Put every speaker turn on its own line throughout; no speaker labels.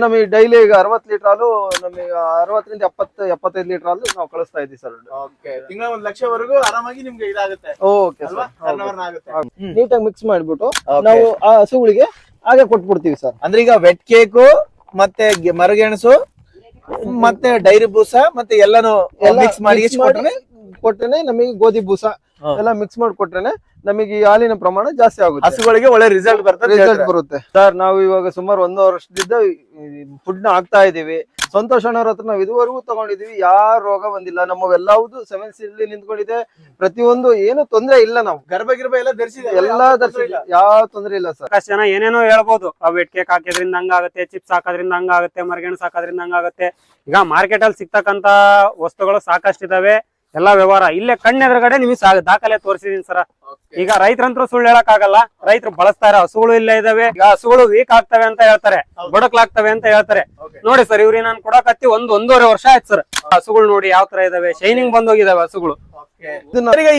ನಮಗೆ ಡೈಲಿ ಈಗ ಅರವತ್ ಲೀಟರ್ ಹಾಲು ನಮಗೆ ಅರವತ್ತರಿಂದ ಎಪ್ಪತ್ತು ಎಪ್ಪತ್ತೈದು ಲೀಟರ್ ಹಾಲು ನಾವು ಕಳಿಸ್ತಾ ಇದ್ದೀವಿ ಸರ್
ಓಕೆ ತಿಂಗಳ ಒಂದ್ ಲಕ್ಷವರೆಗೂ ಆರಾಮಾಗಿ ನಿಮ್ಗೆ ಇದಾಗುತ್ತೆ.
ಓಕೆ
ಅಲ್ವಾ? ಆಗುತ್ತೆ.
ನೀಟಾಗಿ ಮಿಕ್ಸ್ ಮಾಡಿಬಿಟ್ಟು ನಾವು ಆ ಹಸುಗಳಿಗೆ ಹಾಗೆ ಕೊಟ್ಬಿಡ್ತೀವಿ ಸರ್
ಅಂದ್ರೆ ಈಗ ವೆಟ್ ಕೇಕು ಮತ್ತೆ ಗೆ- ಮರಗೆಣಸು ಮತ್ತೆ ಡೈರಿ ಬೂಸ ಮತ್ತೆ ಎಲ್ಲಾನು
ಎಲ್ಲ
ಮಿಕ್ಸ್ ಮಾಡಿ
mix
ಎಷ್ಟು ಕೊಟ್ರೆ
ಕೊಟ್ರೇನೆ ನಮಗೆ ಗೋಧಿ ಬೂಸ. ಎಲ್ಲ ಮಿಕ್ಸ್ ಮಾಡಿ ಕೊಟ್ರೇನೆ ನಮಗೆ ಈ ಹಾಲಿನ ಪ್ರಮಾಣ ಜಾಸ್ತಿ ಆಗುತ್ತೆ.
ಹಸುಗಳಿಗೆ ಒಳ್ಳೆ ರಿಸಲ್ಟ್ ಬರ್ತದೆ
ರಿಸಲ್ಟ್ ಬರುತ್ತೆ. ಸರ್ ನಾವು ಇವಾಗ ಸುಮಾರು ಒಂದು ವರ್ಷದಿಂದ ಫುಡ್ನ ಹಾಕ್ತಾ ಇದೀವಿ ಸಂತೋಷ ಅಣ್ಣವ್ರ ಹತ್ರ ನಾವು ಇದುವರೆಗೂ ತಗೊಂಡಿದೀವಿ ಯಾವ ರೋಗ ಬಂದಿಲ್ಲ. ನಮ್ಮವೆಲ್ಲವುದು ಸೆವೆನ್ ಸಿಡ್ಲಿ ನಿಂತ್ಕೊಂಡಿದೆ. ಪ್ರತಿಯೊಂದು ಏನು ತೊಂದ್ರೆ ಇಲ್ಲ ನಾವು.
ಗರ್ಭ ಗಿರ್ಭ ಎಲ್ಲ ಧರಿಸಿದೆ.
ಎಲ್ಲಾ ಧರಿಸಿಲ್ಲ ಯಾವ ತೊಂದ್ರೆ ಇಲ್ಲ ಸರ್
ಸಾಕಷ್ಟು ಜನ ಏನೇನೋ ಹೇಳ್ಬೋದು. ಆ ವೆಟ್ ಕೇಕ್ ಹಾಕಿದ್ರಿಂದ ಹಂಗಾಗುತ್ತೆ ಚಿಪ್ಸ್ ಹಾಕೋದ್ರಿಂದ ಹಂಗಾಗುತ್ತೆ ಮರಗೆಣಸು ಹಾಕೋದ್ರಿಂದ ಹಂಗಾಗುತ್ತೆ ಈಗ ಮಾರ್ಕೆಟ್ ಅಲ್ಲಿ ಸಿಗ್ತಕ್ಕಂತ ವಸ್ತುಗಳು ಸಾಕಷ್ಟು ಇದಾವೆ ಎಲ್ಲಾ ವ್ಯವಹಾರ. ಇಲ್ಲೇ ಕಣ್ಣೆದುರುಗಡೆ ನಿಮಗೆ ಸಾ ದಾಖಲೆ ತೋರಿಸಿದೀನಿ ಸರ್. ಈಗ ರೈತರಂತರೂ ಸುಳ್ಳು ಹೇಳಕ್ ಆಗಲ್ಲ ರೈತರು ಬಳಸ್ತಾರೆ. ಹಸುಗಳು ಇಲ್ಲೇ ಇದಾವೆ. ಈಗ ಹಸುಗಳು ವೀಕ್ ಆಗ್ತವೆ ಅಂತ ಹೇಳ್ತಾರೆ. ಬಡಕ್ಲಾಗ್ತವೆ ಅಂತ ಹೇಳ್ತಾರೆ. ನೋಡಿ ಸರ್ ಇವ್ರಿಗೆ ನಾನು ಕೊಡಕತ್ತಿ ಒಂದ್ ಒಂದೂವರೆ ವರ್ಷ ಆಯ್ತು ಸರ್. ಹಸುಗಳು ನೋಡಿ ಯಾವ ತರ ಇದಾವೆ. ಶೈನಿಂಗ್ ಬಂದೋಗಿದಾವೆ ಹಸುಗಳು.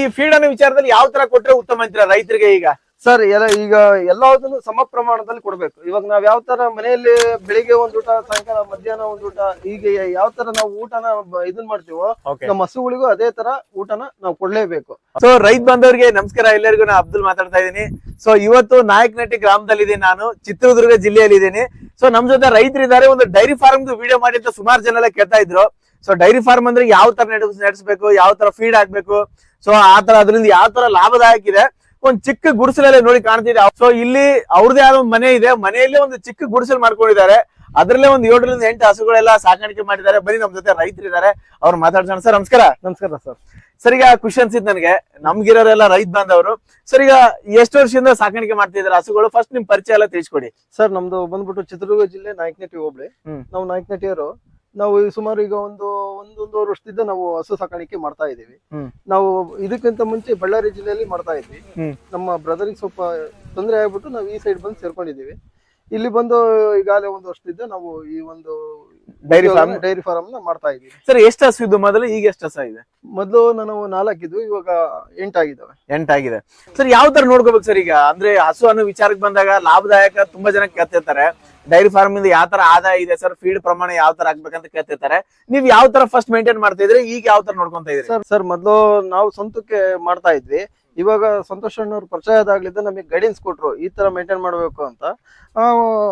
ಈ ಫೀಲ್ಡ್ ಅನ್ನೋ ವಿಚಾರದಲ್ಲಿ ಯಾವ ತರ ಕೊಟ್ರೆ ಉತ್ತಮ ಅಂತೀರಾ ರೈತರಿಗೆ ಈಗ?
ಸರ್ ಎಲ್ಲ ಈಗ ಎಲ್ಲದನ್ನು ಸಮ ಪ್ರಮಾಣದಲ್ಲಿ ಕೊಡ್ಬೇಕು. ಇವಾಗ ನಾವ್ ಯಾವ ತರ ಮನೆಯಲ್ಲಿ ಬೆಳಿಗ್ಗೆ ಒಂದ್ ಊಟ ಸಾಯಂಕಾಲ ಮಧ್ಯಾಹ್ನ ಒಂದ್ ಊಟ ಈಗ ಯಾವ ತರ ನಾವು ಊಟನ ಇದನ್ ಮಾಡ್ತೀವೋ ನಮ್ಮ ಹಸುಗಳಿಗೂ ಅದೇ ತರ ಊಟನ ನಾವು ಕೊಡ್ಲೇಬೇಕು.
ಸೊ ರೈತ ಬಂದವರಿಗೆ ನಮಸ್ಕಾರ ಎಲ್ಲರಿಗೂ ನಾ ಅಬ್ದುಲ್ ಮಾತಾಡ್ತಾ ಇದ್ದೀನಿ. ಸೊ ಇವತ್ತು ನಾಯಕನಟ್ಟಿ ಗ್ರಾಮದಲ್ಲಿದ್ದೀನಿ ನಾನು ಚಿತ್ರದುರ್ಗ ಜಿಲ್ಲೆಯಲ್ಲಿ ಇದ್ದೀನಿ. ಸೊ ನಮ್ ಜೊತೆ ರೈತರಿದ್ದಾರೆ ಒಂದು ಡೈರಿ ಫಾರ್ಮ್ ವಿಡಿಯೋ ಮಾಡಿ ಅಂತ ಸುಮಾರು ಜನ ಎಲ್ಲ ಕೇಳ್ತಾ ಇದ್ರು. ಸೊ ಡೈರಿ ಫಾರ್ಮ್ ಅಂದ್ರೆ ಯಾವ ತರ ನಡೆಸ್ ನಡೆಸಬೇಕು ಯಾವ ತರ ಫೀಡ್ ಹಾಕ್ಬೇಕು? ಸೊ ಆ ತರ ಅದರಿಂದ ಯಾವ ತರ ಲಾಭದಾಯಕ ಇದೆ? ಒಂದ್ ಚಿಕ್ಕ ಗುಡಿಸಲಲ್ಲಿ ನೋಡಿ ಕಾಣ್ತಿದೆ. ಸೊ ಇಲ್ಲಿ ಅವ್ರದೇ ಆದ ಒಂದು ಮನೆ ಇದೆ. ಮನೆಯಲ್ಲಿ ಒಂದು ಚಿಕ್ಕ ಗುಡಿಸಲು ಮಾಡ್ಕೊಂಡಿದ್ದಾರೆ. ಅದ್ರಲ್ಲೇ ಒಂದು ಏಳರಿಂದ ಎಂಟು ಹಸುಗಳೆಲ್ಲ ಸಾಕಾಣಿಕೆ ಮಾಡಿದ್ದಾರೆ. ಬರೀ ನಮ್ ಜೊತೆ ರೈತರಿದ್ದಾರೆ. ಅವ್ರು ಮಾತಾಡ್ಸೋಣ. ಸರ್ ನಮಸ್ಕಾರ.
ನಮಸ್ಕಾರ ಸರ್.
ಸರಿ ಈಗ ಖುಷಿ ಅನ್ಸಿದ್ ನನಗೆ ನಮ್ಗಿರೋರೆಲ್ಲ ರೈತ ಬಾಂಧವರು. ಸರ್ ಈಗ ಎಷ್ಟು ವರ್ಷದಿಂದ ಸಾಕಾಣಿಕೆ ಮಾಡ್ತಿದ್ದಾರೆ ಹಸುಗಳು? ಫಸ್ಟ್ ನಿಮ್ ಪರಿಚಯ ಎಲ್ಲ ತಿಳಿಸ್ಕೊಡಿ.
ಸರ್ ನಮ್ದು ಬಂದ್ಬಿಟ್ಟು ಚಿತ್ರದುರ್ಗ ಜಿಲ್ಲೆ ನಾಯಕನಟ್ಟಿ ಹೋಬಳಿ. ನಾವು ನಾಯಕನಟ್ಟಿಯವರು ನಾವು ಈ ಸುಮಾರು ಈಗ ಒಂದು ಒಂದೊಂದೂವರೆ ವರ್ಷದಿಂದ ನಾವು ಹಸು ಸಾಕಾಣಿಕೆ ಮಾಡ್ತಾ ಇದೀವಿ ನಾವು ಇದಕ್ಕಿಂತ ಮುಂಚೆ ಬಳ್ಳಾರಿ ಜಿಲ್ಲೆಯಲ್ಲಿ ಮಾಡ್ತಾ ಇದ್ವಿ. ನಮ್ಮ ಬ್ರದರಿಗೆ ಸ್ವಲ್ಪ ತೊಂದರೆ ಆಗ್ಬಿಟ್ಟು ನಾವು ಈ ಸೈಡ್ ಬಂದು ಸೇರ್ಕೊಂಡಿದೀವಿ ಇಲ್ಲಿ ಬಂದು ಈಗಾಗಲೇ ಒಂದು ವರ್ಷದಿಂದ ನಾವು ಈ ಒಂದು
Dairy ಫಾರ್ಮ್
ಡೈರಿ ಫಾರ್ಮ್ನ ಮಾಡ್ತಾ ಇದ್ದೀವಿ.
ಸರ್ ಎಷ್ಟು ಹಸು ಇದ್ದು ಮೊದಲು ಈಗ ಎಷ್ಟು ಹಸ ಇದೆ?
ಮೊದಲು ನಾನು ನಾಲ್ಕಿದ್ವು ಇವಾಗ ಎಂಟಾಗಿದ್ದಾವೆ
ಎಂಟಾಗಿದೆ ಸರ್ ಯಾವ ತರ ನೋಡ್ಕೋಬೇಕು ಸರ್ ಈಗ? ಅಂದ್ರೆ ಹಸು ಅನ್ನೋ ವಿಚಾರಕ್ಕೆ ಬಂದಾಗ ಲಾಭದಾಯಕ ತುಂಬಾ ಜನ ಕೇಳ್ತಿರ್ತಾರೆ. ಡೈರಿ ಫಾರ್ಮ್ ಇಂದ ಯಾವ ತರ ಆದಾಯ ಇದೆ ಸರ್? ಫೀಡ್ ಪ್ರಮಾಣ ಯಾವ ತರ ಆಗ್ಬೇಕಂತ ಕೇಳ್ತಿರ್ತಾರೆ. ನೀವ್ ಯಾವ ತರ ಫಸ್ಟ್ ಮೇಂಟೈನ್ ಮಾಡ್ತಾ ಇದ್ರಿ? ಈಗ ಯಾವ ತರ ನೋಡ್ಕೊಂತ ಇದ್ರಿ
ಸರ್ ಸರ್ ಮೊದಲು ನಾವು ಸ್ವಂತಕ್ಕೆ ಮಾಡ್ತಾ ಇದ್ವಿ. ಇವಾಗ ಸಂತೋಷ್ ಅಣ್ಣವ್ರು ಪರಿಚಯ ಆದಾಗ್ಲಿದ್ದ ನಮಗೆ ಗೈಡೆನ್ಸ್ ಕೊಟ್ರು ಈ ತರ ಮೇಂಟೈನ್ ಮಾಡಬೇಕು ಅಂತ.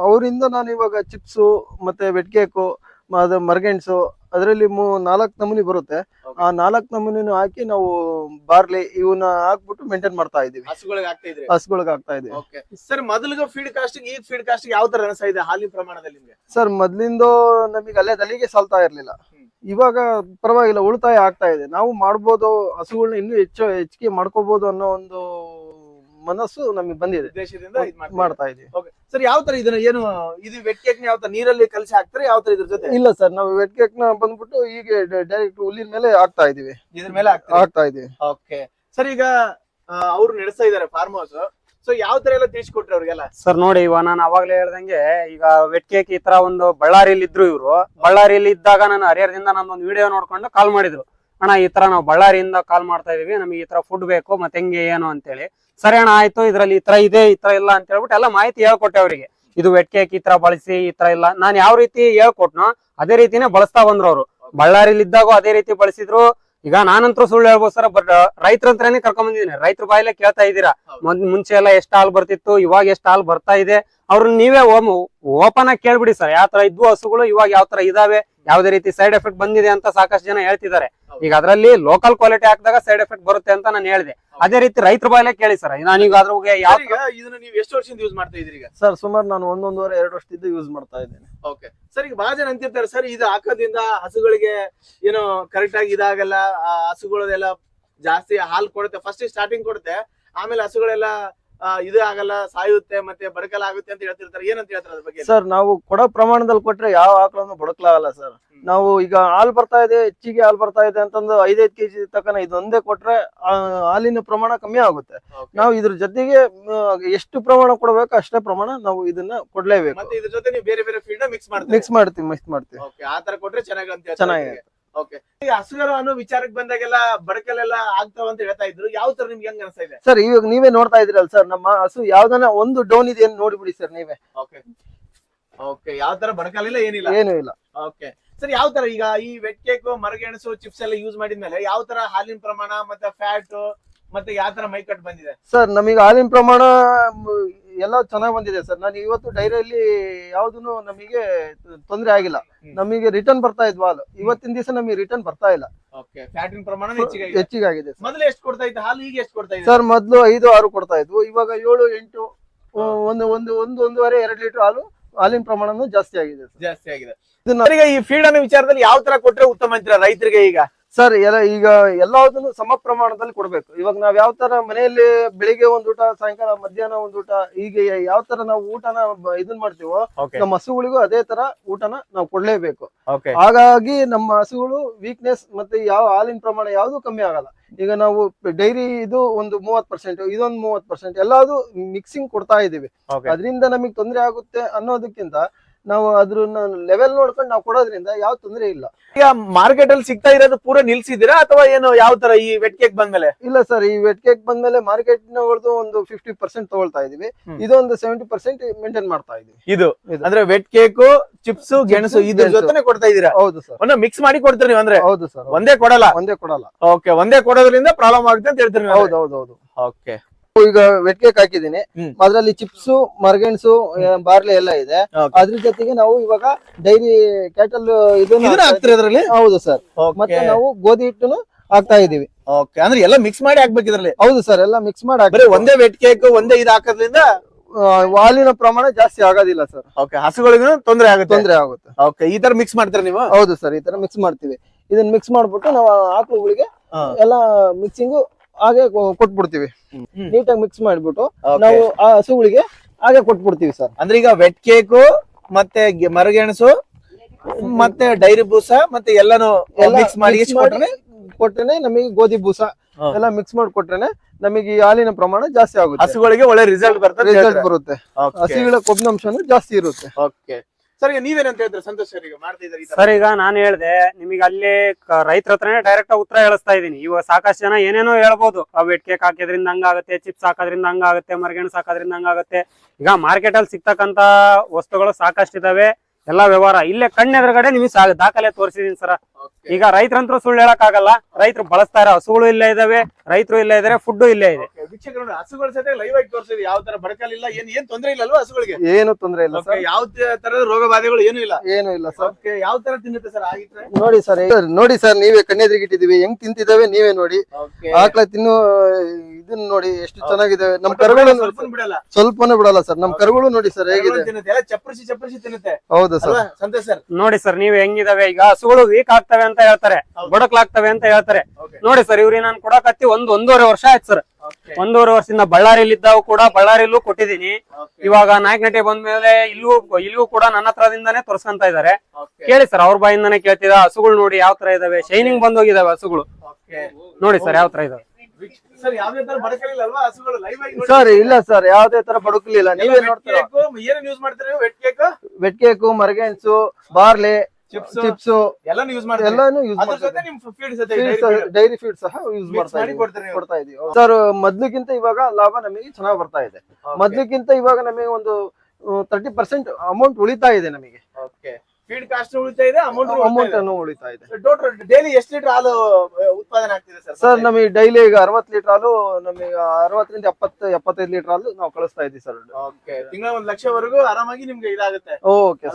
ಅವರಿಂದ ನಾನು ಇವಾಗ ಚಿಪ್ಸು ಮತ್ತೆ ವೆಟ್ ಕೇಕು ಅದು ಮರ್ಗೆಣ್ಸು ಅದರಲ್ಲಿ ಮೂ ನಾಲ್ಕು ನಮೂನಿ ಬರುತ್ತೆ. ಆ ನಾಲ್ಕು ನಮೂನಿನೂ ಹಾಕಿ ನಾವು ಬಾರ್ಲಿ ಇವನ್ನ ಹಾಕ್ಬಿಟ್ಟು ಮೇಂಟೈನ್ ಮಾಡ್ತಾ ಇದೀವಿ
ಹಸುಗಳಿಗೆ ಆಗ್ತಾ ಇದ್ರಿ?
ಹಸುಗಳಿಗೆ ಹಾಕ್ತಾ ಇದೀವಿ
ಓಕೆ ಸರ್ ಮೊದಲಿಗೆ ಫೀಡ್ ಕಾಸ್ಟ್ ಈಗ ಫೀಡ್ ಕಾಸ್ಟ್ ಯಾವ ತರ ಅನಿಸ್ತಾ ಇದೆ ಹಾಲಿನ ಪ್ರಮಾಣದಲ್ಲಿ ನಿಮ್ಗೆ?
ಸರ್ ಮೊದ್ಲಿಂದ ನಮಗೆ ಅಲ್ಲೇ ತಲೆಗೆ ಸಾಲ್ತಾ ಇರ್ಲಿಲ್ಲ. ಇವಾಗ ಪರವಾಗಿಲ್ಲ ಉಳಿತಾಯ ಆಗ್ತಾ ಇದೆ. ನಾವು ಮಾಡ್ಬೋದು ಹಸುಗಳನ್ನ ಇನ್ನೂ ಹೆಚ್ಚು ಹೆಚ್ಚಿಗೆ ಮಾಡ್ಕೋಬಹುದು ಅನ್ನೋ ಒಂದು ಮನಸ್ಸು ನಮಗೆ ಬಂದಿದೆ.
ಉದ್ದೇಶದಿಂದ ಇದ್ ಮಾಡ್ತಾ
ಇದೀವಿ
ಸರ್ ಯಾವ ತರ ಇದನ್ನ ಏನು ಇದು ವೆಟ್ ಕೇಕ್ ಯಾವ ತರ ನೀರಲ್ಲಿ ಕಲಸಿ ಹಾಕ್ತಾರೆ ಯಾವ ತರ ಇದ್ರ ಜೊತೆ?
ಇಲ್ಲ ಸರ್ ನಾವು ವೆಟ್ ಕೇಕ್ನ ಬಂದ್ಬಿಟ್ಟು ಈಗ ಡೈರೆಕ್ಟ್ ಹುಲ್ಲಿನ ಮೇಲೆ ಹಾಕ್ತಾ ಇದೀವಿ
ಇದ್ರ ಮೇಲೆ
ಹಾಕ್ತಾ ಇದೀವಿ
ಓಕೆ. ಸರ್ ಈಗ ಅವ್ರು ನಡೆಸ್ತಾ ಇದಾರೆ ಫಾರ್ಮ್ ಹೌಸ್ ಸೊ ಯಾವ ತರ ಎಲ್ಲ ತಿಳಿಸ್ಕೊಟ್ರಿ ಅವ್ರಿಗೆಲ್ಲ?
ಸರ್ ನೋಡಿ ಇವಾಗ ನಾನು ಅವಾಗ್ಲೇ ಹೇಳ್ದಂಗೆ ಈಗ ವೆಟ್ಕೇಕ್ ಈ ತರ ಒಂದು ಬಳ್ಳಾರಿಯಲ್ಲಿ ಇದ್ರು ಇವರು. ಬಳ್ಳಾರಿಯಲ್ಲಿ ಇದ್ದಾಗ ನಾನು ಹರಿಹರದಿಂದ ನಾನು ಒಂದು ವಿಡಿಯೋ ನೋಡ್ಕೊಂಡು ಕಾಲ್ ಮಾಡಿದ್ರು. ಅಣ್ಣ ಈ ತರ ನಾವು ಬಳ್ಳಾರಿಯಿಂದ ಕಾಲ್ ಮಾಡ್ತಾ ಇದೀವಿ ನಮಗೆ ಈ ತರ ಫುಡ್ ಬೇಕು ಮತ್ತೆ ಹೆಂಗೆ ಏನು ಅಂತೇಳಿ. ಸರಿ ಅಣ್ಣ ಆಯ್ತು ಇದ್ರಲ್ಲಿ ಈ ತರ ಇದೆ ಈ ತರ ಇಲ್ಲ ಅಂತ ಹೇಳ್ಬಿಟ್ಟು ಎಲ್ಲ ಮಾಹಿತಿ ಹೇಳ್ಕೊಟ್ಟೆ ಅವರಿಗೆ. ಇದು ವೆಟ್ಕೇಕ್ ಈ ತರ ಬಳಸಿ ಈ ತರ ಇಲ್ಲ. ನಾನು ಯಾವ ರೀತಿ ಹೇಳ್ಕೊಟ್ನೋ ಅದೇ ರೀತಿನೇ ಬಳಸ್ತಾ ಬಂದ್ರು ಅವರು. ಬಳ್ಳಾರಿಲಿ ಇದ್ದಾಗೂ ಅದೇ ರೀತಿ ಬಳಸಿದ್ರು. ಈಗ ನಾನಂತರೂ ಸುಳ್ಳು ಹೇಳ್ಬೋದು ಸರ್ ಬಟ್ ರೈತರ ಹತ್ರನೇ ಕರ್ಕೊಂಡ್ ಬಂದಿದ್ದೀನಿ ರೈತರ ಬಾಯಿಲೆ ಕೇಳ್ತಾ ಇದ್ದೀರಾ. ಮೊದ್ ಮುಂಚೆ ಎಲ್ಲ ಎಷ್ಟು ಹಾಲು ಬರ್ತಿತ್ತು ಇವಾಗ ಎಷ್ಟು ಹಾಲು ಬರ್ತಾ ಇದೆ ಅವ್ರನ್ನ ನೀವೇ ಓಪನ್ ಆಗಿ ಕೇಳ್ಬಿಡಿ ಸರ್. ಯಾವ ತರ ಇದ್ವು ಹಸುಗಳು ಇವಾಗ ಯಾವ ತರ ಇದಾವೆ ಯಾವ್ದೇ ರೀತಿ ಸೈಡ್ ಎಫೆಕ್ಟ್ ಬಂದಿದೆ ಅಂತ ಸಾಕಷ್ಟು ಜನ ಹೇಳ್ತಿದ್ದಾರೆ. ಈಗ ಅದರಲ್ಲಿ ಲೋಕಲ್ ಕ್ವಾಲಿಟಿ ಹಾಕಿದಾಗ ಸೈಡ್ ಎಫೆಕ್ಟ್ ಬರುತ್ತೆ ಅಂತ ನಾನು ಹೇಳಿದೆ. ಅದೇ ರೀತಿ ರೈತರ ಬಾಯಲ್ಲೇ ಕೇಳಿ ಸರ್. ನಾನೀಗ ಈಗ ಯಾವ
ಸರ್, ಈಗ ಇದನ್ನ ನೀವು ಎಷ್ಟು ವರ್ಷದಿಂದ ಯೂಸ್ ಮಾಡ್ತಾ ಇದ್ದೀರಿ ಈಗ?
ಸರ್ ಸುಮಾರು ನಾನು ಒಂದೊಂದುವರೆ ಎರಡು ವರ್ಷದಿಂದ ಯೂಸ್ ಮಾಡ್ತಾ ಇದ್ದೇನೆ.
ಓಕೆ ಸರ್, ಈಗ ಬಹಳ ಜನ ಅಂತಿರ್ತಾರೆ. ಸರ್, ಇದು ಹಾಕೋದ್ರಿಂದ ಹಸುಗಳಿಗೆ ಏನೋ ಕರೆಕ್ಟ್ ಆಗಿ ಇದಾಗಲ್ಲ, ಆ ಹಸುಗಳದೆಲ್ಲ ಜಾಸ್ತಿ ಹಾಲು ಕೊಡುತ್ತೆ. ಫಸ್ಟ್ ಸ್ಟಾರ್ಟಿಂಗ್ ಕೊಡುತ್ತೆ. ಆಮೇಲೆ ಹಸುಗಳೆಲ್ಲ ಇದು ಆಗಲ್ಲ ಸಾಯುತ್ತೆ ಮತ್ತೆ ಬಡಕಲಾಗುತ್ತೆ ಅಂತ ಹೇಳ್ತಿರ್ತಾರೆ. ಏನಂತ ಹೇಳ್ತಾರೆ ಅದ್ರ ಬಗ್ಗೆ?
ಸರ್ ನಾವು ಕೊಡೋ ಪ್ರಮಾಣದಲ್ಲಿ ಕೊಟ್ರೆ ಯಾವ ಆಕಳನ್ನು ಬಡಕಲಾಗಲ್ಲ ಸರ್. ನಾವು ಈಗ ಹಾಲು ಬರ್ತಾ ಇದೆ ಹೆಚ್ಚಿಗೆ ಹಾಲು ಬರ್ತಾ ಇದೆ ಅಂತಂದು ಐದೈದು ಕೆಜಿ ತಕನ ಇದೊಂದೇ ಕೊಟ್ರೆ ಹಾಲಿನ ಪ್ರಮಾಣ ಕಮ್ಮಿ ಆಗುತ್ತೆ. ನಾವು ಇದ್ರ ಜೊತೆಗೆ ಎಷ್ಟು ಪ್ರಮಾಣ ಕೊಡಬೇಕು ಅಷ್ಟೇ ಪ್ರಮಾಣ ನಾವು ಇದನ್ನ ಕೊಡ್ಲೇಬೇಕು.
ಮತ್ತೆ ಇದ್ರ ಜೊತೆ ನೀವು ಬೇರೆ ಬೇರೆ ಫೀಲ್ಡ್ ಮಿಕ್ಸ್ ಮಾಡ್ತೀವಿ
ಮಿಕ್ಸ್ ಮಾಡ್ತೀವಿ ಮಿಕ್ಸ್ ಮಾಡ್ತೀವಿ.
ಓಕೆ ಆ ತರ ಕೊಟ್ರೆ ಚೆನ್ನಾಗಿ
ಚೆನ್ನಾಗಿರುತ್ತೆ.
ಓಕೆ ಈ ಹಸುಗಳು ಅನ್ನೋ ವಿಚಾರಕ್ಕೆ ಬಂದಾಗೆಲ್ಲ ಬಡಕಲೆಲ್ಲ ಆಗ್ತಾವ ಅಂತ ಹೇಳ್ತಾ ಇದ್ರು. ಯಾವ ತರ ನಿಮ್ಗೆ ಹೆಂಗ್ ಅನಿಸ್ತಾ ಇದೆ?
ಸರ್ ಇವಾಗ ನೀವೇ ನೋಡ್ತಾ ಇದ್ರಲ್ಲ ಸರ್ ನಮ್ಮ ಹಸು ಯಾವ್ದಾನ ಒಂದು ಡೌನ್ ಇದೆ ಅಂತ ನೋಡಿಬಿಡಿ ಸರ್ ನೀವೇ.
ಓಕೆ ಓಕೆ ಯಾವ ತರ ಇಲ್ಲ ಏನಿಲ್ಲ?
ಏನು ಇಲ್ಲ.
ಓಕೆ ಸರ್ ಯಾವ ತರ ಈಗ ಈ ವೆಟ್ ಕೇಕ್ ಮರಗೆಣಸು ಚಿಪ್ಸ್ ಎಲ್ಲ ಯೂಸ್ ಮಾಡಿದ್ಮೇಲೆ ಯಾವ ತರ ಹಾಲಿನ ಪ್ರಮಾಣ ಮತ್ತೆ ಫ್ಯಾಟ್ ಮತ್ತೆ ಯಾವ ತರ ಮೈ ಕಟ್ ಬಂದಿದೆ?
ಸರ್ ನಮಗೆ ಹಾಲಿನ ಪ್ರಮಾಣ ಮ್, ಎಲ್ಲ ಚೆನ್ನಾಗಿ ಬಂದಿದೆ ಸರ್. ನಾನು ಇವತ್ತು ಡೈರಿಯಲ್ಲಿ ಯಾವ್ದು ನಮಗೆ ತೊಂದರೆ ಆಗಿಲ್ಲ. ನಮಗೆ ರಿಟರ್ನ್ ಬರ್ತಾ ಇದ್ವಾ ಹಾಲು ಇವತ್ತಿನ ದಿವಸ ನಮಗೆ ರಿಟರ್ನ್ ಬರ್ತಾ ಇಲ್ಲ.
ಪ್ರಮಾಣ ಹೆಚ್ಚಿಗೆ ಆಗಿದೆ. ಮೊದಲು ಎಷ್ಟು ಕೊಡ್ತಾ ಇತ್ತು? ಹಾಲು ಈಗ ಎಷ್ಟು ಕೊಡ್ತಾ ಇದೆ?
ಸರ್ ಮೊದ್ಲು ಐದು ಆರು ಕೊಡ್ತಾ ಇದ್ವು. ಇವಾಗ ಏಳು ಎಂಟು ಒಂದು ಒಂದು ಒಂದು ಒಂದೂವರೆ ಎರಡು ಲೀಟರ್ ಹಾಲು ಹಾಲಿನ ಪ್ರಮಾಣನೂ ಜಾಸ್ತಿ ಆಗಿದೆ.
ಜಾಸ್ತಿ ಆಗಿದೆ. ಈ ಫೀಡ್ ಅನ್ನೋ ವಿಚಾರದಲ್ಲಿ ಯಾವ ತರ ಕೊಟ್ರೆ ಉತ್ತಮ ಅಂತೀರಾ ರೈತರಿಗೆ ಈಗ?
ಸರ್ ಎಲ್ಲ ಈಗ ಎಲ್ಲದನ್ನು ಸಮ ಪ್ರಮಾಣದಲ್ಲಿ ಕೊಡ್ಬೇಕು. ಇವಾಗ ನಾವ್ ಯಾವ ತರ ಮನೆಯಲ್ಲಿ ಬೆಳಿಗ್ಗೆ ಒಂದ್ ಊಟ ಸಾಯಂಕಾಲ ಮಧ್ಯಾಹ್ನ ಒಂದ್ ಊಟ ಹೀಗೆ ಯಾವ ತರ ನಾವು ಊಟನ ಇದನ್ ಮಾಡ್ತೀವೋ ನಮ್ಮ ಹಸುಗಳಿಗೂ ಅದೇ ತರ ಊಟನ ನಾವು ಕೊಡ್ಲೇಬೇಕು. ಹಾಗಾಗಿ ನಮ್ಮ ಹಸುಗಳು ವೀಕ್ನೆಸ್ ಮತ್ತೆ ಯಾವ ಹಾಲಿನ ಪ್ರಮಾಣ ಯಾವ್ದು ಕಮ್ಮಿ ಆಗಲ್ಲ. ಈಗ ನಾವು ಡೈರಿ ಇದು ಒಂದು ಮೂವತ್ ಪರ್ಸೆಂಟ್ ಇದೊಂದು ಮೂವತ್ ಪರ್ಸೆಂಟ್ ಎಲ್ಲಾದು ಮಿಕ್ಸಿಂಗ್ ಕೊಡ್ತಾ ಇದೀವಿ ಅದರಿಂದ ನಮಗೆ ತೊಂದರೆ ಆಗುತ್ತೆ ಅನ್ನೋದಕ್ಕಿಂತ ನಾವು ಅದ್ರನ್ನ ಲೆವೆಲ್ ನೋಡ್ಕೊಂಡು ನಾವು ಕೊಡೋದ್ರಿಂದ ಯಾವ ತೊಂದರೆ ಇಲ್ಲ.
ಈಗ ಮಾರ್ಕೆಟ್ ಅಲ್ಲಿ ಸಿಗ್ತಾ ಇರೋದು ಪೂರ ನಿಲ್ಸಿದ್ದೀರಾ ಅಥವಾ ಏನು ಯಾವ ತರ ಈ ವೆಟ್ ಕೇಕ್ ಬಂದ್ಮೇಲೆ?
ಇಲ್ಲ ಸರ್ ಈ ವೆಟ್ ಕೇಕ್ ಬಂದ್ಮೇಲೆ ಮಾರ್ಕೆಟ್ ನವ್ರದ್ದು ಒಂದು ಫಿಫ್ಟಿ ಪರ್ಸೆಂಟ್ ತಗೊಳ್ತಾ ಇದೀವಿ. ಇದೊಂದು ಸೆವೆಂಟಿ ಪರ್ಸೆಂಟ್ ಮೇಂಟೈನ್ ಮಾಡ್ತಾ ಇದೀವಿ.
ಇದು. ಅಂದ್ರೆ ವೆಟ್ ಕೇಕ್ ಚಿಪ್ಸ್ ಗೆಣಸು ಇದ್ರ
ಜೊತೆ
ಜೊತೆನೆ ಕೊಡ್ತಾ ಇದೀರಾ?
ಹೌದು ಸರ್
ಒಂದು ಮಿಕ್ಸ್ ಮಾಡಿ ಕೊಡ್ತೀರಿ ನೀವು ಅಂದ್ರೆ?
ಹೌದು ಸರ್
ಒಂದೇ ಕೊಡಲ್ಲ?
ಒಂದೇ ಕೊಡಲ್ಲ.
ಓಕೆ ಒಂದೇ ಕೊಡೋದ್ರಿಂದ ಪ್ರಾಬ್ಲಮ್ ಆಗುತ್ತೆ ಅಂತ ಹೇಳ್ತೀರಿ
ಹೌದು ಹೌದು ಹೌದು.
ಓಕೆ
ಈಗ ವೆಟ್ ಕೇಕ್ ಹಾಕಿದೀನಿ. ಅದ್ರಲ್ಲಿ ಚಿಪ್ಸ್ ಮರ್ಗೆಣಸು ಬಾರ್ಲಿ ಎಲ್ಲ ಇದೆ. ಅದ್ರ ಜೊತೆಗೆ ನಾವು ಇವಾಗ ಡೈರಿ ಕ್ಯಾಟಲ್
ಅದ್ರಲ್ಲಿ?
ಹೌದು ಸರ್. ಮತ್ತೆ ನಾವು ಗೋಧಿ ಹಿಟ್ಟು ಹಾಕ್ತಾ ಇದೀವಿ
ಓಕೆ ಅಂದ್ರೆ ಎಲ್ಲ ಮಿಕ್ಸ್ ಮಾಡಿ ಹಾಕ್ಬೇಕು ಇದ್ರಲ್ಲಿ?
ಹೌದು ಸರ್ ಎಲ್ಲ ಮಿಕ್ಸ್ ಮಾಡಿ ಹಾಕಿ
ಒಂದೇ ವೆಟ್ ಕೇಕ್ ಒಂದೇ ಇದು ಹಾಕೋದ್ರಿಂದ?
ಹಾಲಿನ ಪ್ರಮಾಣ ಜಾಸ್ತಿ ಆಗೋದಿಲ್ಲ ಸರ್.
ಓಕೆ ಹಸುಗಳಿಗೂ ತೊಂದರೆ ಆಗುತ್ತೆ?
ತೊಂದರೆ ಆಗುತ್ತೆ.
ಓಕೆ ಈ ತರ ಮಿಕ್ಸ್ ಮಾಡ್ತೀರಾ ನೀವು?
ಹೌದು ಸರ್ ಈ ತರ ಮಿಕ್ಸ್ ಮಾಡ್ತೀವಿ. ಇದನ್ನ ಮಿಕ್ಸ್ ಮಾಡ್ಬಿಟ್ಟು ನಾವು ಆಕಳುಗಳಿಗೆ ಎಲ್ಲ ಮಿಕ್ಸಿಂಗು ಹಾಗೆ ಕೊಟ್ಬಿಡ್ತೀವಿ. ನೀಟಾಗಿ ಮಿಕ್ಸ್ ಮಾಡ್ಬಿಟ್ಟು ನಾವು ಆ ಹಸುಗಳಿಗೆ ಹಾಗೆ ಕೊಟ್ಬಿಡ್ತೀವಿ ಸರ್
ಅಂದ್ರೆ ಈಗ ವೆಟ್ ಕೇಕ್ ಮತ್ತೆ ಗೆ- ಮರಗೆಣಸು ಮತ್ತೆ ಡೈರಿ ಬೂಸ ಮತ್ತೆ ಎಲ್ಲಾನು
ಎಲ್ಲ
ಮಿಕ್ಸ್ ಮಾಡಿ
mix
ಎಷ್ಟು ಕೊಟ್ರೆ
ಕೊಟ್ರೇನೆ ನಮಗೆ ಗೋಧಿ ಬೂಸ
ಹಾ.
ಎಲ್ಲ ಮಿಕ್ಸ್ ಮಾಡಿ ಕೊಟ್ರೇನೆ ನಮಗೆ ಈ ಹಾಲಿನ ಪ್ರಮಾಣ ಜಾಸ್ತಿ ಆಗುತ್ತೆ.
ಹಸುಗಳಿಗೆ ಒಳ್ಳೆ ರಿಸಲ್ಟ್ ಬರ್ತದೆ
ರಿಸಲ್ಟ್ ಬರುತ್ತೆ. ಹಸುಗಳ ಕೊಬ್ಬಿನಾಂಶನೂ ಜಾಸ್ತಿ ಇರುತ್ತೆ.
ಓಕೆ ಸರ್ ಈಗ ನೀವೇನಂತ ಹೇಳ್ತೀರಾ ಸಂತೋಷ್ ಸರ್ ಈಗ ಮಾಡ್ತಾ ಇದ್ದಾರೆ ಈ ತರ.
ಸರ್ ಈಗ ನಾನು ಹೇಳ್ದೆ ನಿಮಗೆ ಅಲ್ಲಿ ರೈತರ ಹತ್ರನೇ ಡೈರೆಕ್ಟ್ ಉತ್ತರ ಹೇಳಿಸ್ತಾ ಇದೀನಿ ಇವಾಗ ಸಾಕಷ್ಟು ಜನ ಏನೇನೋ ಹೇಳ್ಬೋದು. ಆ ವೆಟ್ ಕೇಕ್ ಹಾಕಿದ್ರಿಂದ ಹಂಗಾಗುತ್ತೆ ಚಿಪ್ಸ್ ಹಾಕೋದ್ರಿಂದ ಹಂಗಾಗುತ್ತೆ ಮರಗೆಣಸು ಹಾಕೋದ್ರಿಂದ ಹಂಗಾಗುತ್ತೆ. ಈಗ ಮಾರ್ಕೆಟ್ ಅಲ್ಲಿ ಸಿಗ್ತಕ್ಕಂತ ವಸ್ತುಗಳು ಸಾಕಷ್ಟು ಇದಾವೆ. ಎಲ್ಲಾ ವ್ಯವಹಾರ. ಇಲ್ಲೇ ಕಣ್ಣೆದುರುಗಡೆ ನಿಮಗೆ ಸಾ- ದಾಖಲೆ ತೋರಿಸಿದೀನಿ ಸರ್. ಈಗ ರೈತರಂತೂ ಸುಳ್ಳು ಹೇಳಕ್ ಆಗಲ್ಲ ರೈತರು ಬಳಸ್ತಾರೆ ಹಸುಗಳು ಇಲ್ಲೇ ಇದಾವೆ ರೈತರು ಇಲ್ಲೇ ಇದಾರೆ ಫುಡ್ ಇಲ್ಲೇ ಇದೆ.
ವೀಕ್ಷಕರು ನೋಡಿ, ಹಸುಗಳ ಜೊತೆ ಲೈವ್ ಆಗಿ ತೋರಿಸಿದ್ರಿ ಯಾವ ತರ ಬಡಕಲಿಲ್ಲ ಏನ್ ಏನ್ ತೊಂದ್ರೆ ಇಲ್ಲ ಅಲ್ವಾ ಹಸುಗಳಿಗೆ?
ಏನು ತೊಂದರೆ ಇಲ್ಲ ಸರ್.
ಯಾವ ತರದ ರೋಗ ಬಾಧೆಗಳು ಏನು ಇಲ್ಲ.
ಏನು ಇಲ್ಲ ಸರ್.
ಓಕೆ ಯಾವ ತರ ತಿನ್ನುತ್ತೆ ಸರ್ ಆಗಿದ್ರೆ
ನೋಡಿ ಸರ್ ನೋಡಿ ಸರ್ ನೀವೇ ಕಣ್ಣೆದ್ರಿಗಿಟ್ಟಿದೀವಿ ಹೆಂಗ್ ತಿಂತಿದಾವೆ ನೀವೇ ನೋಡಿ. ಆಕಳೆ ತಿನ್ನು ಇದನ್ನ ನೋಡಿ ಎಷ್ಟು ಚೆನ್ನಾಗಿದೆ. ನಮ್ ಕರುಗಳು
ಬಿಡಲ್ಲ.
ಸ್ವಲ್ಪನೇ ಬಿಡಲ್ಲ ಸರ್. ನಮ್ ಕರುಗಳು ನೋಡಿ ಸರ್ ಹೇಗಿದೆ.
ಚಪ್ಪರಿಸಿ ಚಪ್ಪರಿಸಿ ತಿನ್ನುತ್ತೆ.
ಹೌದು ಸರ್.
ಸಂತೋಷ ಸಂತೋಷ್ ಸರ್?
ನೋಡಿ ಸರ್ ನೀವ್ ಹೆಂಗಿದಾವೆ? ಈಗ ಹಸುಗಳು ವೀಕ್ ಆಗ್ತವೆ ಅಂತ ಹೇಳ್ತಾರೆ. ಬಡಕ್ಲಾಗ್ತವೆ ಅಂತ ಹೇಳ್ತಾರೆ. ನೋಡಿ ಸರ್ ಇವ್ರಿಗೆ ನಾನು ಕೊಡಕತ್ತಿ ಒಂದ್ ಒಂದೂವರೆ ವರ್ಷ ಆಯ್ತು ಸರ್. ಒಂದೂವರೆ ವರ್ಷದಿಂದ ಬಳ್ಳಾರಿಯಲ್ಲಿ ಇದ್ದಾವು ಕೂಡ ಬಳ್ಳಾರಿಲೂ ಕೊಟ್ಟಿದ್ದೀನಿ. ಇವಾಗ ನಾಯಕನಟೆ ಬಂದ್ಮೇಲೆ ಇಲ್ಲೂ ಇಲ್ಲಿಗೂ ಕೂಡ ನನ್ನ ಹತ್ರದಿಂದಾನೇ ತೋರ್ಸ್ಕೊಂತ ಇದಾರೆ ಕೇಳಿ ಸರ್ ಅವ್ರ ಬಾಯಿಂದಾನೇ ಕೇಳ್ತಿದ ಹಸುಗಳು ನೋಡಿ ಯಾವ ತರ ಇದಾವೆ. ಶೈನಿಂಗ್ ಬಂದೋಗಿದಾವೆ ಹಸುಗಳು. ನೋಡಿ ಸರ್ ಯಾವ ತರ ಇದಾವೆ.
ಸರ್ ಯಾವ್ದೇ ಬಡಕಲಿಲ್ಲ ಅಲ್ವಾ ಹಸುಗಳು ಲೈವ್ ಆಗಿ ನೋಡಿ.
ಸರ್ ಇಲ್ಲ ಸರ್ ಯಾವ್ದೇ ತರ ಬಡಕಲಿಲ್ಲ ನೀವೇ ನೋಡ್ತೀರಾ?
ವೆಟ್ ಕೇಕ್
ಮರಗೆಣಸು ಬಾರ್ಲಿ
ಚಿಪ್ಸ್ ಎಲ್ಲಾನು ಯೂಸ್ ಮಾಡ್ತೀರಿ.
ಎಲ್ಲಾನು ಯೂಸ್
ಅದ್ರ ಜೊತೆ
ಮಾಡ್ತೀವಿ
ನಿಮ್ ಫೀಡ್ ಜೊತೆ.
ಡೈರಿ ಫೀಡ್ ಸಹ ಯೂಸ್ ಮಾಡ್ತಾ ಇದೀವಿ. ಕೊಡ್ತಾ ಇದೀವಿ. ಸರ್ ಮೊದ್ಲಿಗಿಂತ ಇವಾಗ ಲಾಭ ನಮಗೆ ಚೆನ್ನಾಗಿ ಬರ್ತಾ ಇದೆ. ಮೊದ್ಲಿಗಿಂತ ಇವಾಗ ನಮಗೆ ಒಂದು ತರ್ಟಿ ಪರ್ಸೆಂಟ್ ಅಮೌಂಟ್ ಉಳಿತಾ ಇದೆ ನಮಗೆ.
ಓಕೆ ಫೀಡ್ ಕಾಸ್ಟ್ ಉಳಿತಾ ಇದೆ ಅಮೌಂಟ್
ಅಮೌಂಟ್ ಅನ್ನು ಉಳಿತಾ ಇದೆ.
ಟೋಟಲ್ ಡೈಲಿ ಎಷ್ಟು ಲೀಟರ್ ಹಾಲು ಉತ್ಪಾದನೆ ಆಗ್ತಿದೆ ಸರ್
ಸರ್ ನಮಗೆ ಡೈಲಿ ಈಗ ಅರವತ್ ಲೀಟರ್ ಹಾಲು ನಮಗೆ ಅರವತ್ತರಿಂದ ಎಪ್ಪತ್ತು ಎಪ್ಪತ್ತೈದು ಲೀಟರ್ ಹಾಲು ನಾವು ಕಳಿಸ್ತಾ ಇದ್ದೀವಿ ಸರ್
ಓಕೆ ತಿಂಗಳ ಒಂದ್ ಲಕ್ಷವರೆಗೂ ಆರಾಮಾಗಿ ನಿಮ್ಗೆ ಇದಾಗುತ್ತೆ.
ಓಕೆ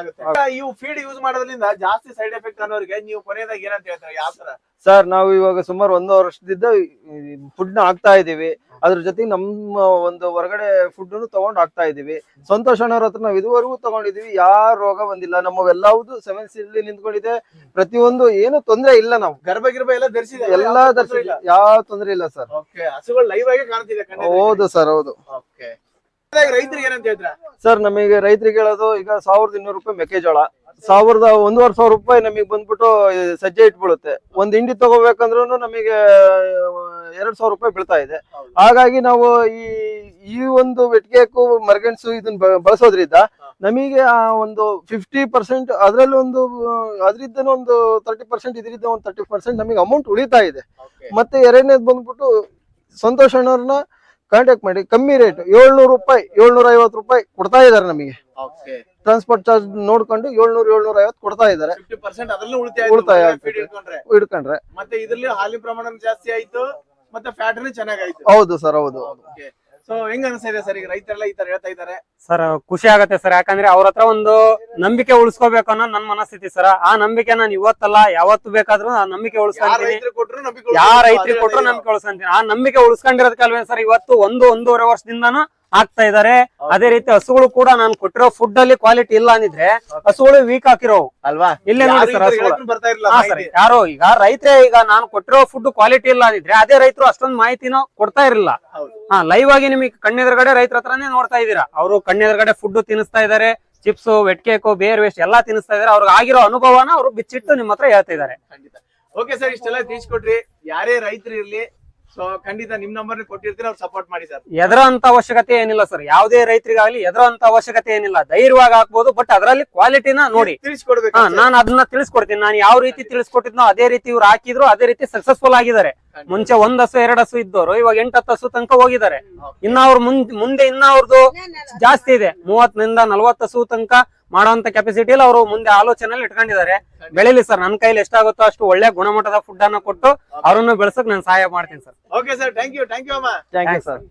ಆಗುತ್ತೆ. ಇವು ಫೀಡ್ ಯೂಸ್ ಮಾಡೋದ್ರಿಂದ ಜಾಸ್ತಿ ಸೈಡ್ ಎಫೆಕ್ಟ್ ಅನ್ನೋರಿಗೆ ನೀವು ಕೊನೆಯದಾಗ ಏನಂತ ಹೇಳ್ತಾರೆ? ಯಾವ ತರ
ಸರ್ ನಾವು ಇವಾಗ ಸುಮಾರು ಒಂದು ವರ್ಷದಿಂದ ಫುಡ್ನ ಹಾಕ್ತಾ ಇದೀವಿ ಅದ್ರ ಜೊತೆಗೆ ನಮ್ಮ ಒಂದು ಹೊರಗಡೆ ಫುಡ್ ತಗೊಂಡ್ ಹಾಕ್ತಾ ಇದೀವಿ ಸಂತೋಷ್ ಅಣ್ಣವ್ರ ಹತ್ರ ನಾವು ಇದುವರೆಗೂ ತಗೊಂಡಿದೀವಿ ಯಾರ ರೋಗ ಬಂದಿಲ್ಲ. ನಮ್ಮವೆಲ್ಲವುದು ಸೆವೆನ್ ಸಿಡ್ಲಿ ನಿಂತ್ಕೊಂಡಿದೆ. ಪ್ರತಿಯೊಂದು ಏನು ತೊಂದ್ರೆ ಇಲ್ಲ ನಾವು.
ಗರ್ಭ ಗಿರ್ಭ ಎಲ್ಲ ಧರಿಸಿದೆ.
ಎಲ್ಲಾ ಧರಿಸಿಲ್ಲ. ಯಾವ ತೊಂದ್ರೆ ಇಲ್ಲ ಸರ್.
ಓಕೆ ಹಸುಗಳು ಲೈವ್ ಆಗಿ ಕಾಣ್ತಿದೆ
ಹೌದು ಸರ್ ಹೌದು.
ಓಕೆ ರೈತರಿಗೆ ಏನಂತ ಹೇಳಿದ್ರ
ಸರ್ ನಮಗೆ ರೈತರಿಗೆ ಹೇಳೋದು ಈಗ ಸಾವಿರದ ಇನ್ನೂರು ರೂಪಾಯಿ ಮೆಕ್ಕೆಜೋಳ. ಸಾವಿರದ ಒಂದೂವರೆ ಸಾವಿರ ರೂಪಾಯಿ ನಮಗೆ ಬಂದ್ಬಿಟ್ಟು ಸಜ್ಜೆ ಇಟ್ಬಿಡುತ್ತೆ. ಒಂದು ಹಿಂಡಿ ತಗೋಬೇಕಂದ್ರೂ ನಮಗೆ ಎರಡ್ ಸಾವಿರ ರೂಪಾಯಿ ಬೀಳ್ತಾ ಇದೆ. ಹಾಗಾಗಿ ನಾವು ಈ ಈ ಒಂದು ವೆಟ್ಗೆಕ್ಕೂ ಮರ್ಗೆಣಸು ಇದನ್ನ ಬಳಸೋದ್ರಿಂದ ನಮಗೆ ಆ ಒಂದು ಫಿಫ್ಟಿ ಪರ್ಸೆಂಟ್ ಅದರಲ್ಲಿ ಒಂದು ಅದರಿಂದ ಒಂದು ತರ್ಟಿ ಪರ್ಸೆಂಟ್ ಇದರಿಂದ ಒಂದು ತರ್ಟಿ ಪರ್ಸೆಂಟ್ ನಮಗೆ ಅಮೌಂಟ್ ಉಳಿತಾ ಇದೆ. ಮತ್ತೆ ಎರಡನೇದು ಬಂದ್ಬಿಟ್ಟು ಸಂತೋಷ್ ಅಣ್ಣವ್ರನ್ನ ಕಾಂಟ್ಯಾಕ್ಟ್ ಮಾಡಿ. ಕಮ್ಮಿ ರೇಟ್ ಏಳ್ನೂರು ರೂಪಾಯಿ ಏಳ್ನೂರ ಐವತ್ತು ರೂಪಾಯಿ ಕೊಡ್ತಾ ಇದ್ದಾರೆ ನಮಗೆ. ಟ್ರಾನ್ಸ್ಪೋರ್ಟ್ ಚಾರ್ಜ್ ನೋಡ್ಕೊಂಡು ಏಳ್ನೂರ ಏಳ್ನೂರ ಐವತ್ತು ಕೊಡ್ತಾ ಇದ್ದಾರೆ.
ಫಿಫ್ಟಿ ಪರ್ಸೆಂಟ್ ಅದ್ರಲ್ಲೂ ಉಳಿತಾಯ feed
ಹಿಡ್ಕೊಂಡ್ರೆ
ಮತ್ತೆ ಇದ್ರಲ್ಲಿ ಹಾಲಿ ಪ್ರಮಾಣ ಜಾಸ್ತಿ ಆಯ್ತು ಮತ್ತೆ ಫ್ಯಾಟ್ ಚೆನ್ನಾಗಾಯ್ತು.
ಹೌದು ಸರ್ ಹೌದು.
ಸೊ ಹೆಂಗ್ ಅನ್ಸ್ತಾ ಇದೆ ಸರ್ ಈಗ ರೈತರೆಲ್ಲ ಈ ತರ ಹೇಳ್ತಾ ಇದ್ದಾರೆ?
ಸರ್ ಖುಷಿ ಆಗತ್ತೆ ಸರ್ ಯಾಕಂದ್ರೆ ಅವ್ರ ಹತ್ರ ಒಂದು ನಂಬಿಕೆ ಉಳಿಸ್ಕೋಬೇಕು ಅನ್ನೋ ನನ್ ಮನಸ್ಥಿತಿ ಸರ್. ಆ ನಂಬಿಕೆ ನಾನು ಇವತ್ತಲ್ಲ ಯಾವತ್ತು ಬೇಕಾದ್ರೂ ಆ ನಂಬಿಕೆ
ಯಾರ
ಉಳಿಸ್ಕೊಂತೀನಿ
ರೈತರು ಕೊಟ್ರು ನಂಬಿಕೆ
ಯಾವ
ಉಳಿಸ್ಕೊಂಡು
ರೈತರಿಗೆ ಕೊಟ್ಟರು ನಂಬಿಕೆ ಉಳಿಸ್ಕೊಂತೀನಿ. ಆ ನಂಬಿಕೆ ಉಳಿಸ್ಕೊಂಡಿರೋದಕ್ಕಲ್ವೇ ಸರ್ ಇವತ್ತು ಒಂದು ಒಂದೂವರೆ ವರ್ಷದಿಂದಾನು ಆಗ್ತಾ ಇದಾರೆ. ಅದೇ ರೀತಿ ಹಸುಗಳು ಕೂಡ ನಾನು ಕೊಟ್ಟಿರೋ ಫುಡ್ ಅಲ್ಲಿ ಕ್ವಾಲಿಟಿ ಇಲ್ಲ ಅಂದಿದ್ರೆ ಹಸುಗಳು ವೀಕ್ ಹಾಕಿರೋ
ಅಲ್ವಾ?
ಇಲ್ಲೇ
ಯಾರು
ನೋಡಿ ಸರ್ ಹಸುಗಳು. ಯಾರೋ ಈಗ ರೈತರೇ ಈಗ ನಾನು ಕೊಟ್ಟಿರೋ ಫುಡ್ ಕ್ವಾಲಿಟಿ ಇಲ್ಲ ಅಂದಿದ್ರೆ ಅದೇ ರೈತರು ಅಷ್ಟೊಂದು ಮಾಹಿತಿನೂ ಕೊಡ್ತಾ ಇರಲಿಲ್ಲ. ಹಾ ಲೈವ್ ಆಗಿ ನಿಮಗೆ ಕಣ್ಣೆದುರುಗಡೆ ರೈತರ ಹತ್ರನೇ ನೋಡ್ತಾ ಇದ್ದೀರಾ. ಅವರು ಕಣ್ಣೆದುರುಗಡೆ ಫುಡ್ ತಿನ್ನಿಸ್ತಾ ಇದಾರೆ. Chips wet cake beer waste ಎಲ್ಲಾ ತಿನ್ನಿಸ್ತಾ ಇದಾರೆ. ಅವ್ರಿಗೆ ಆಗಿರೋ ಅನುಭವನ ಅವರು ಬಿಚ್ಚಿಟ್ಟು ನಿಮ್ಮ ಹತ್ರ ಹೇಳ್ತಾ ಇದಾರೆ.
ಖಂಡಿತ. ಓಕೆ ಸರ್ ಇಷ್ಟೆಲ್ಲ ತಿಳಿಸ್ಕೊಟ್ರಿ. ಯಾರೇ ರೈತರು ಇರ್ಲಿ ಸೊ ಖಂಡಿತ ನಿಮ್ ನಂಬರ್ ಕೊಟ್ಟಿರ್ತೀರ ಅವ್ರು ಸಪೋರ್ಟ್ ಮಾಡಿ ಸರ್
ಎದರ ಅಂತ ಅವಶ್ಯಕತೆ ಏನಿಲ್ಲ ಸರ್ ಯಾವುದೇ ರೈತರಿಗಾಗ್ಲಿ ಎದರ ಅಂತ ಅವಶ್ಯಕತೆ ಏನಿಲ್ಲ. ಧೈರ್ಯವಾಗಿ ಹಾಕ್ಬೋದು ಬಟ್ ಅದರಲ್ಲಿ ಕ್ವಾಲಿಟಿನ ನೋಡಿ.
ತಿಳಿಸ್ಕೊಡ್ಬೇಕು
ಹಾ ನಾನು ಅದನ್ನ ತಿಳಿಸ್ಕೊಡ್ತೀನಿ. ನಾನು ಯಾವ ರೀತಿ ತಿಳಿಸ್ಕೊಟ್ಟಿದ್ನೋ ಅದೇ ರೀತಿ ಇವ್ರು ಹಾಕಿದ್ರು ಅದೇ ರೀತಿ ಸಕ್ಸಸ್ಫುಲ್ ಆಗಿದ್ದಾರೆ. ಮುಂಚೆ ಒಂದ್ ಹಸು ಎರಡ್ ಹಸು ಇದ್ದವರು ಇವಾಗ ಎಂಟು ಹತ್ತು ಹಸು ತನಕ ಹೋಗಿದ್ದಾರೆ. ಇನ್ನ ಅವ್ರ ಮುಂದ್ ಮುಂದೆ ಇನ್ನ ಅವ್ರದ್ದು ಜಾಸ್ತಿ ಇದೆ. ಮೂವತ್ತರಿಂದ ನಲ್ವತ್ತು ಹಸು ತನಕ ಮಾಡೋಂತ ಕೆಪಾಸಿಟಿಲಿ ಅವರು ಮುಂದೆ ಆಲೋಚನೆಯಲ್ಲಿ ಇಟ್ಕೊಂಡಿದ್ದಾರೆ. ಬೆಳಿಲಿ ಸರ್ ನನ್ನ ಕೈಲಿ ಎಷ್ಟಾಗುತ್ತೋ ಅಷ್ಟು ಒಳ್ಳೆ ಗುಣಮಟ್ಟದ ಫುಡ್ ಅನ್ನ ಕೊಟ್ಟು ಅವರನ್ನು ಬೆಳೆಸಕ್ ನಾನು ಸಹಾಯ ಮಾಡ್ತೀನಿ sir.
Okay sir thank you thank you ಅಮ್ಮ.
Thank you sir